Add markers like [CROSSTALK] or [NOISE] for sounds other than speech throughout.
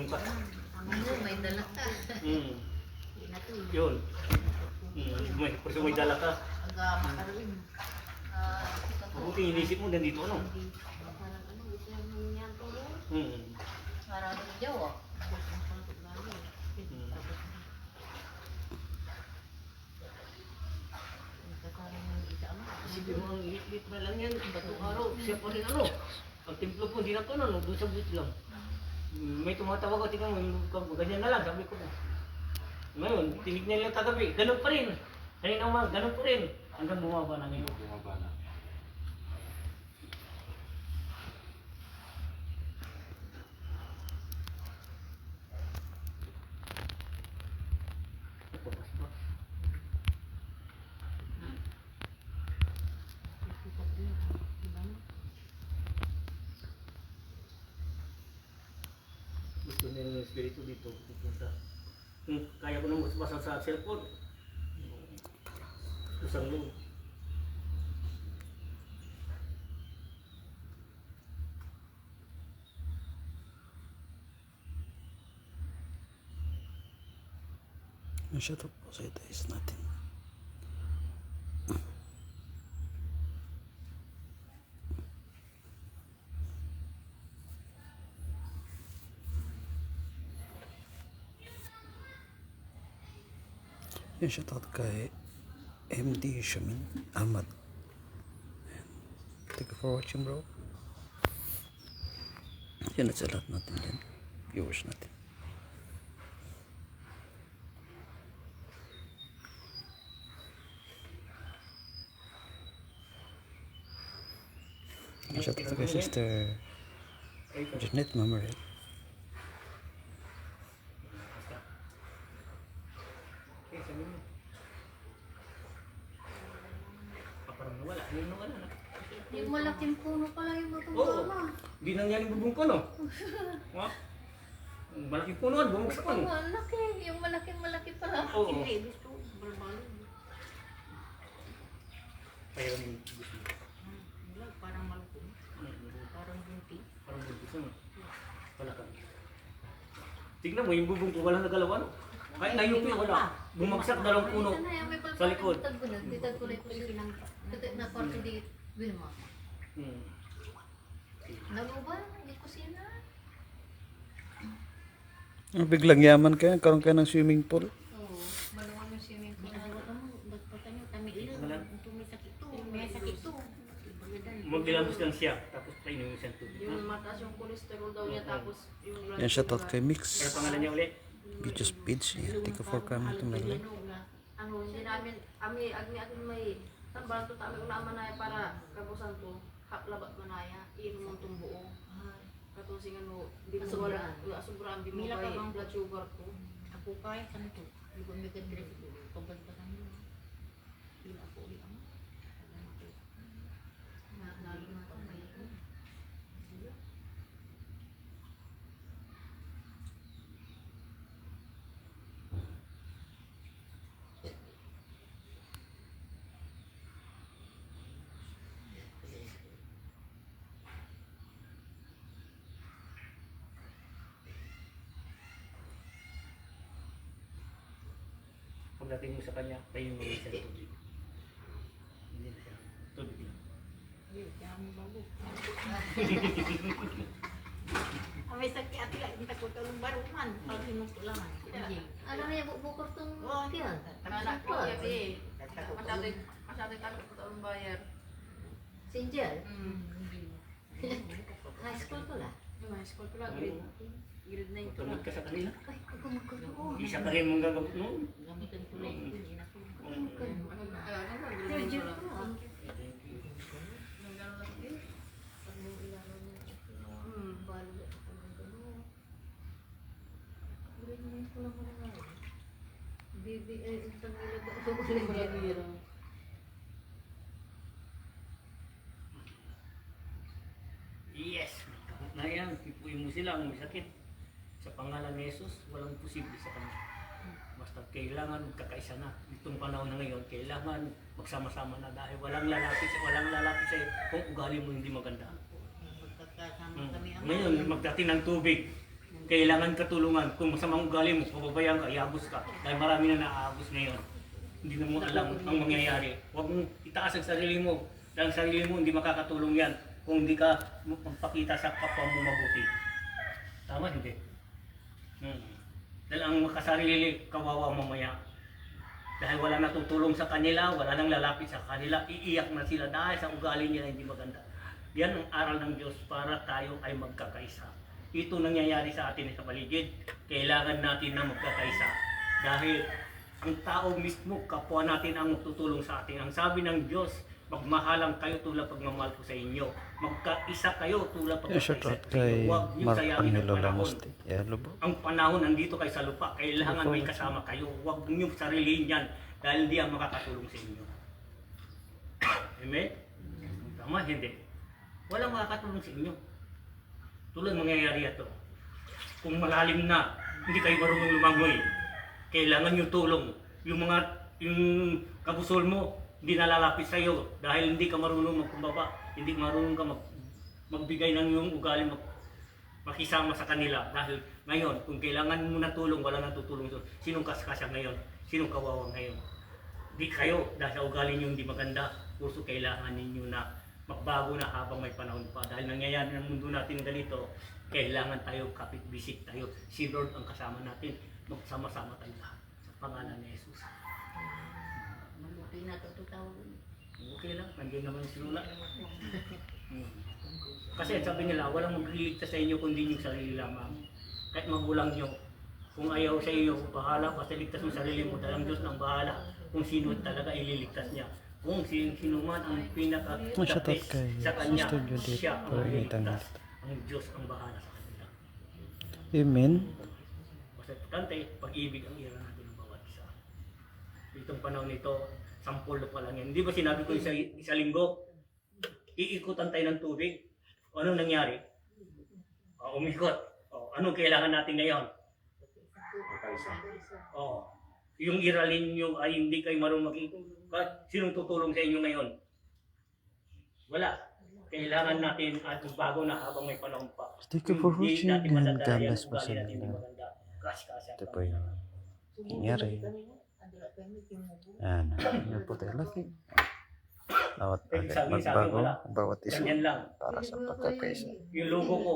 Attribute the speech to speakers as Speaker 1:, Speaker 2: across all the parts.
Speaker 1: inom ka.
Speaker 2: Ano, may dala ka.
Speaker 1: Hmm.
Speaker 2: Na to.
Speaker 1: Yun. Hmm. May, kasi may dala ka.
Speaker 2: Rin. Ah,
Speaker 1: Mabuti inisip mo nandito ano.
Speaker 2: Ano, gusto yung yan to.
Speaker 1: Hmm. Isipin mo ang lit na lang yan. Batong araw. Siya pa rin ano. Ang templo po, hindi na to ano. Doon sa buwit lang. Hmm, May tumatawag tingnan mo, ganyan na lang, sabi ko. Ngayon, tinignan lang kagabi, ganun pa rin. Kanina umaga, ganun pa rin. Hanggang bumaba na ngayon.
Speaker 3: Bumaba na.
Speaker 1: Gusto nila ng espiritu dito, pupunta. Hmm, kaya ko nang basa sa cellphone. Isang loob.
Speaker 4: Shut up, say there is nothing. Yung shoutout kay MD Shamin Ahmad. Ayan. Thank you for watching bro. Yan at sa lahat natin dyan. Viewers natin. Shoutout kay Sister Janet Mamarel.
Speaker 1: Okay, sabi mo. Ah, parang nawala. Ano yung nawala na?
Speaker 2: Yung malaking puno pala yung
Speaker 1: Oo.
Speaker 2: matubama.
Speaker 1: Nangyari [LAUGHS] bubong ko, no? Ha? Ang Malaking puno, bumagsak ko, no?
Speaker 2: Ang laki. Yung malaking malaki pala.
Speaker 1: Oo.
Speaker 2: Hindi, gusto. Balbalo.
Speaker 1: Kaya yung gusto mo.
Speaker 2: Wala, Parang malaki.
Speaker 1: Hmm,
Speaker 2: Parang bunti.
Speaker 1: Parang buntis mo. Wala ka. Tignan mo, yung bubong ko walang nagalaw, ano? Kahit nayupi, wala. Bumagsak dalawang puno.
Speaker 2: Na
Speaker 1: Sa likod.
Speaker 2: Ditag ko na. Ditag ko na na korte di Wilma.
Speaker 1: Hmm.
Speaker 4: Oh, biglang yaman kayo, karoon kayo ng swimming pool.
Speaker 2: Oo, maluwang yung swimming pool. Nagpatan yung tami ilan. May sakit to, may sakit to.
Speaker 1: Magdilamos lang siya, tapos painom yung isang tubig.
Speaker 5: Yung mataas yung cholesterol daw niya tapos yung
Speaker 4: Yan shoutout kay
Speaker 1: Pero
Speaker 4: Mix.
Speaker 1: pangalan niya ulit?
Speaker 4: Beaches Page. Yan, thank you for to my live.
Speaker 5: ano hindi namin ami agni agni may tambalan to tami una manaya para kabusan to haplabat manaya inom mo tong sing ano di mo wala asubrahan di mo
Speaker 2: Mila ka
Speaker 5: kay
Speaker 2: bang-
Speaker 5: blood sugar ko
Speaker 2: Ako kaya ka nito. Hindi ko may kadre. Pagbantakan mo. Hindi ako ulit ang. Nalo na ito. May
Speaker 1: Pagdating mo sa kanya, painom mo isang tubig. Hindi na siya. Tubig lang. [LAUGHS]
Speaker 5: may sakit ati lang kita ko tulong baruman pag hinutulangan
Speaker 2: Ano na yung bukor tong kyan?
Speaker 5: anak ko ya bi masyado masyado takot ko tulong bayar
Speaker 2: Sinjal?
Speaker 5: mm [LAUGHS]
Speaker 2: High school ko la.
Speaker 5: yung high school ko lang grade grade 9 ko lang
Speaker 1: ka sa kanila.
Speaker 2: Ay, ako magkaroon.
Speaker 1: Isa ka rin mong gagamot noon.
Speaker 2: Gamitin ko lang. Hindi na ko.
Speaker 1: Mm.
Speaker 5: ano ano ba grade 9
Speaker 2: Virgin
Speaker 5: ko
Speaker 2: ko
Speaker 5: lang
Speaker 2: lang.
Speaker 5: Nung gano'n lang din.
Speaker 2: Pag nung ilaro niya,
Speaker 5: Hmm.
Speaker 2: balo ako ng gano'n. Grade nine ko lang. Baby, eh, itang ilagay ako ulit.
Speaker 1: Yes! Gamot na yan. Tipuin mo sila ang may sakit. Sa pangalan ni Jesus, walang posible sa kanya. Basta kailangan magkakaisa na. Itong panahon na ngayon, kailangan magsama-sama na dahil walang lalapit sa walang lalapit sa kung ugali mo hindi maganda.
Speaker 2: Magkakasama
Speaker 1: Mm.
Speaker 2: kami ang
Speaker 1: Ngayon, magdating ng tubig. Kailangan katulungan. Kung masamang ugali mo, pababayaan ka, iabos ka. Dahil marami na naaabos ngayon. Hindi na mo alam ang mangyayari. Huwag mong itaas ang sarili mo. Dahil sarili mo, hindi makakatulong yan kung hindi ka magpakita sa kapwa mo mabuti. Tama, hindi? Hmm. Dahil ang makasarili, kawawa mamaya. Dahil wala natutulong sa kanila, wala nang lalapit sa kanila, iiyak na sila dahil sa ugali nila hindi maganda. Yan ang aral ng Diyos para tayo ay magkakaisa. Ito nangyayari sa atin sa paligid. Kailangan natin na magkakaisa. Dahil ang tao mismo, kapwa natin ang tutulong sa atin. Ang sabi ng Diyos, magmahalang kayo tulad pagmamahal ko sa inyo. Magkaisa kayo tulad pagkakaisa
Speaker 4: out
Speaker 1: sa
Speaker 4: kay
Speaker 1: inyo. Huwag niyo sayangin ang panahon.
Speaker 4: Yeah,
Speaker 1: ang panahon nandito kayo sa lupa, kailangan may kasama kayo. Huwag niyo sarilihin yan dahil hindi ang makakatulong sa inyo. Amen? Tama, hindi. Walang makakatulong sa inyo. Tulad mangyayari ito. Kung malalim na, hindi kayo marunong lumangoy, kailangan nyo tulong. Yung mga, yung kabusol mo, hindi nalalapit sa iyo dahil hindi ka marunong magkumbaba, hindi marunong ka mag, magbigay ng iyong ugali, mag, makisama sa kanila dahil ngayon kung kailangan mo na tulong wala nang tutulong doon sinong kaskasya ngayon sinong kawawa ngayon di kayo dahil sa ugali niyo hindi maganda puso kailangan ninyo na magbago na habang may panahon pa dahil nangyayari ng mundo natin ganito kailangan tayo kapit bisik tayo si Lord ang kasama natin magsama-sama tayo lahat sa pangalan ni Jesus
Speaker 2: Mabuti na ito tawag.
Speaker 1: okay lang nandiyan naman si Lula. Kasi sabi nila, walang magliligtas sa inyo kundi yung sarili lamang. Kahit magulang nyo, kung ayaw sa iyo, bahala, basta ligtas mo sarili mo, dahil ang Diyos nang bahala kung sino talaga ililigtas niya. Kung sino, sino man ang pinaka
Speaker 4: Oh, shout out kay
Speaker 1: sa kanya, siya ang
Speaker 4: Por
Speaker 1: ililigtas. Ang Diyos ang bahala sa kanila.
Speaker 4: Amen.
Speaker 1: Basta importante, pag-ibig ang ira natin ng bawat isa. Itong panahon nito, sampol pa lang yan. Hindi ba sinabi ko isa, isa linggo, iikutan tayo ng tubig. O anong nangyari? O, umikot. O, anong kailangan natin ngayon? O, yung iralin nyo ay hindi kayo marunong makikot. Sinong tutulong sa inyo ngayon? Wala. Kailangan natin at bago na habang may panahon pa.
Speaker 4: Thank you for watching and God bless po sa inyo. Ito po yung nangyari. Yan. Yan po tayo lagi. Bawat magbago, bawat isa para sa pagkakaisa.
Speaker 1: Yung logo ko.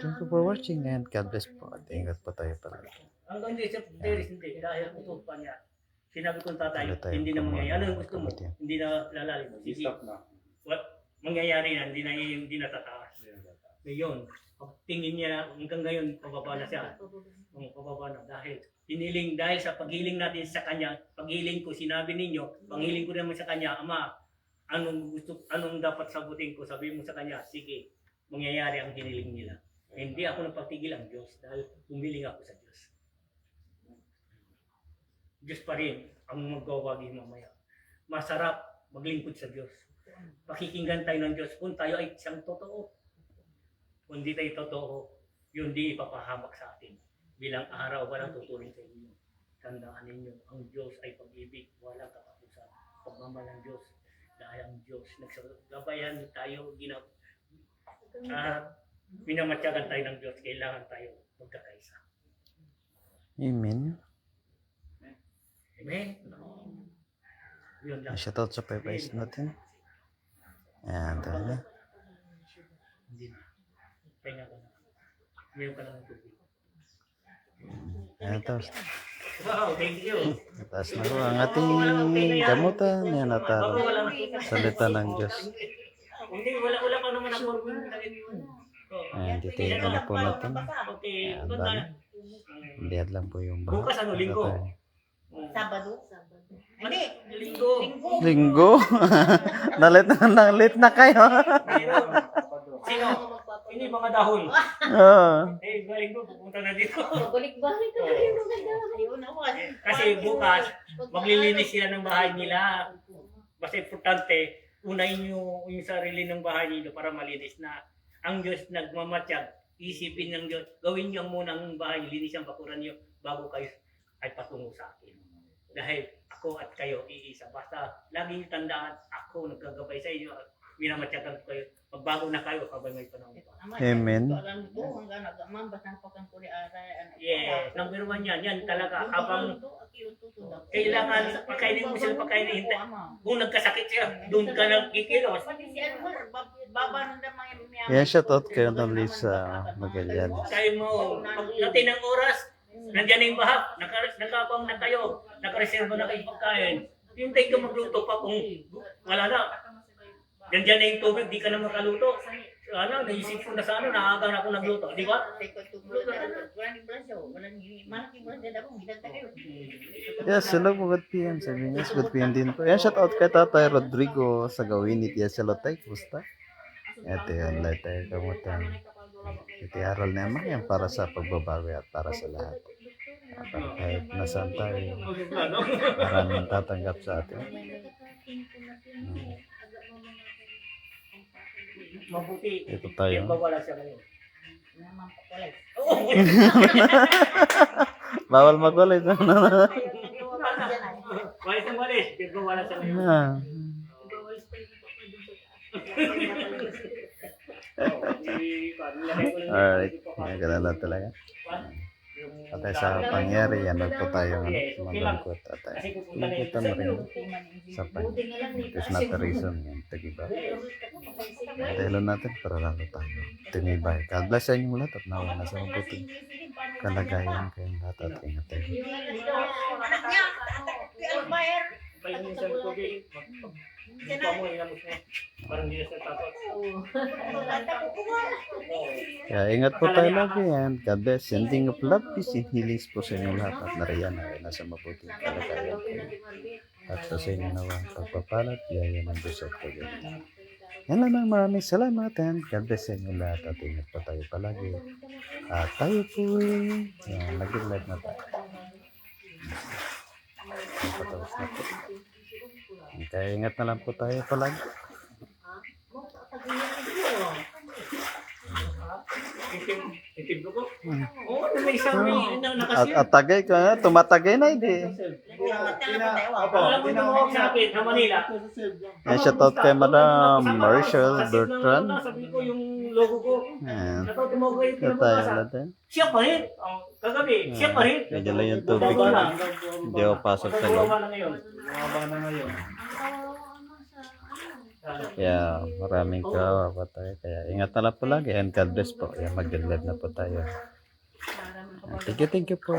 Speaker 4: Thank you for watching and God bless po. At ingat po tayo palagi.
Speaker 1: Hanggang di sa Paris hindi. Dahil utot pa niya. Sinabi ko tatay,
Speaker 4: tayo,
Speaker 1: hindi na mangyayari. Ano yung gusto mo?
Speaker 4: kapatid?
Speaker 1: Hindi na lalalim. Sige. What? Mangyayari na. Hindi na, hindi na tataas. Ngayon, pag tingin niya na hanggang ngayon, pababa na siya. Ang pababa na. Dahil hiniling, dahil sa paghiling natin sa kanya, paghiling ko, sinabi ninyo, panghiling ko naman sa kanya, Ama, anong gusto, anong dapat sagutin ko? Sabi mo sa kanya, sige, mangyayari ang hiniling nila. Hindi ako nagpatigil ang Diyos dahil humiling ako sa Diyos. Diyos pa rin ang magwawagi mamaya. Masarap maglingkod sa Diyos. Pakikinggan tayo ng Diyos kung tayo ay siyang totoo. Kung di tayo totoo, yun di ipapahamak sa atin. Bilang araw, walang tutulong sa inyo. Tandaan ninyo, ang Diyos ay pag-ibig, walang katapusan. Pagmamahal ng Diyos. Dahil ang Diyos, nagsagabayan tayo, ginag... Ah, minamatyagan tayo ng Diyos, kailangan tayo magkakaisa.
Speaker 4: Amen.
Speaker 1: Amen? Yun lang.
Speaker 4: Shoutout sa pipes natin. Yan, tayo na.
Speaker 1: Hindi na. Pahinga ka na. Ngayon ka lang ng tubig.
Speaker 4: Yan, tapos.
Speaker 1: Wow, thank you.
Speaker 4: Taas na ko ang ating gamutan. Yan, at
Speaker 1: wala
Speaker 4: salita ng Diyos.
Speaker 1: Hindi, wala, wala pa naman ako.
Speaker 4: Ayan, titingnan na po natin. Ayan,
Speaker 1: na.
Speaker 4: Lihat lang po yung baha.
Speaker 1: Bukas ano, linggo?
Speaker 2: Sabado?
Speaker 1: Hindi, linggo.
Speaker 4: Linggo? [LAUGHS] Nalit na, nalit na kayo.
Speaker 1: Sino? Ini mga dahon.
Speaker 4: Oo.
Speaker 1: Eh, galing ko, pupunta na dito.
Speaker 2: Magulik-balik ka rin maganda. Ayun ako.
Speaker 1: Kasi bukas, maglilinis sila ng bahay nila. Basta importante, unahin nyo yung sarili ng bahay nila para malinis na ang Diyos nagmamatsyag. Isipin ng Diyos, gawin niyo muna ang bahay, linis ang bakuran niyo bago kayo ay patungo sa akin. Dahil ako at kayo iisa. Basta lagi niyo tandaan, ako nagkagabay sa inyo. minamatyakan ko kayo. Pagbago na kayo, kabay may panahon.
Speaker 4: Amen.
Speaker 2: Alam ko, ang gana gaman basta pakan ko di aray.
Speaker 1: Yes, number one yan. Yan talaga, habang kailangan pakainin mo sila pakainin. Hindi. Kung nagkasakit siya, doon ka nagkikilos.
Speaker 4: Yan, shout out kayo ng Lisa Magallanes.
Speaker 1: Kaya mo, pagdating ng oras, nandyan na yung bahak, naka, nakabang na kayo, nakareserva na kayong pagkain. Hintay ka magluto pa kung wala na. Nandyan na yung tubig, di ka na makaluto. Ano, naisip ko na sa ano, naaga na ako nagluto, di ba?
Speaker 4: Yes, po, good PM. Sabi niya, good PM din po. Yan, shout out kay Tatay Rodrigo sa gawin ni Tia Salotay. Kumusta? Ito yan, lahat tayo kamutan. Ito aral na naman yan para sa pagbabago at para sa lahat. Para kahit nasaan tayo, maraming tatanggap sa atin.
Speaker 1: Mabuti.
Speaker 4: Ito tayo.
Speaker 1: Yan ba wala siya ngayon? [LAUGHS]
Speaker 4: Bawal magwalis.
Speaker 1: Walis ang walis, yan ba wala siya ngayon?
Speaker 4: Alright, lang talaga. At sa pangyari, yan po tayo ano, sumalangkot. At ay, nakita mo rin sa pangyari. There's not a reason yan, tagiba. Dahil natin para lalo tayo tumibay. God bless sa lahat at nawa na sa mabuting kalagayan kayong lahat at ingat tayo.
Speaker 1: Paingin sa tubig. Mukha mo, inamos mo. Parang hindi na siya tapos.
Speaker 4: Kaya ingat po tayo lagi yan. God bless. Sending of love, peace, and healings po sa inyong lahat at nariyan ay nasa mabuting kalagayan kayo. At sa inyo nawa pagpapalat, yaya ng Diyos at pag-ibig. Yan lamang maraming salamat and God bless sa inyo lahat at ingat po tayo palagi. At tayo po ay yan, nag-live na tayo. Patapos na po. Kaya ingat na lang po tayo palagi.
Speaker 1: Na na
Speaker 4: At, at tagay ka, tumatagay na hindi.
Speaker 1: Manila.
Speaker 4: Yan, shoutout kay Madam Marshall Bertrand.
Speaker 1: Sabi ko yung logo ko.
Speaker 4: Ito tayo natin.
Speaker 1: Siya pa rin. Kagabi, siya pa rin.
Speaker 4: Medyo lang yung tubig.
Speaker 1: Na.
Speaker 4: Hindi ako pasok sa loob.
Speaker 1: Bababa na ngayon.
Speaker 4: Kaya maraming kawawa tayo. Kaya ingat na lang po lagi. And God bless po. Kaya mag-live na po tayo. Thank you, thank you po.